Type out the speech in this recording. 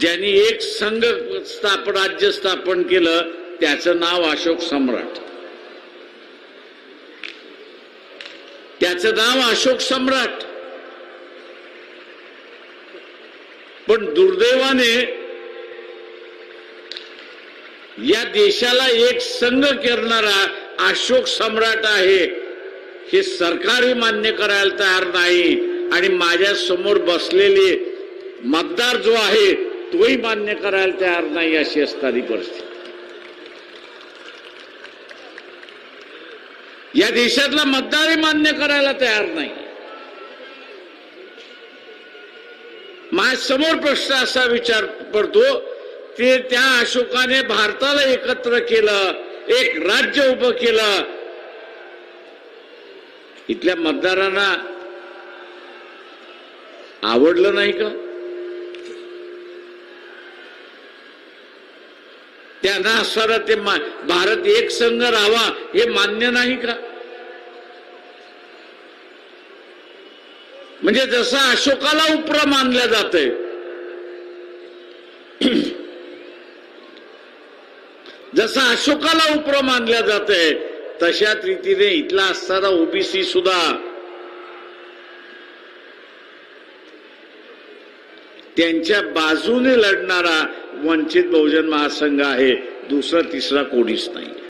ज्यांनी एक संघ स्थापन राज्य स्थापन केलं त्याचं नाव अशोक सम्राट. त्याचं नाव अशोक सम्राट. पण दुर्दैवाने या देशाला एक संघ करणारा अशोक सम्राट आहे. हे सरकारही मान्य करायला तयार नाही. आणि माझ्यासमोर बसलेले मतदार जो आहे तोही मान्य करायला तयार नाही अशी असणारी परिस्थिती. या देशातला मतदारही मान्य करायला तयार नाही. माझ्यासमोर प्रश्न असा विचार पडतो ते त्या अशोकाने भारताला एकत्र केलं एक राज्य उभं केलं. इथल्या मतदारांना आवडलं नाही का? त्यांना असणारा ते भारत एक संघ राहावा हे मान्य नाही का? म्हणजे जसं अशोकाला उपरा मानल्या जाते जसं अशोकाला उपरा मानल्या जाते तशाच रीतीने इथला असणारा ओबीसी सुद्धा त्यांच्या बाजूने लढणारा वंचित बहुजन महासंघ आहे. दुसरा तिसरा कोणीच नाही.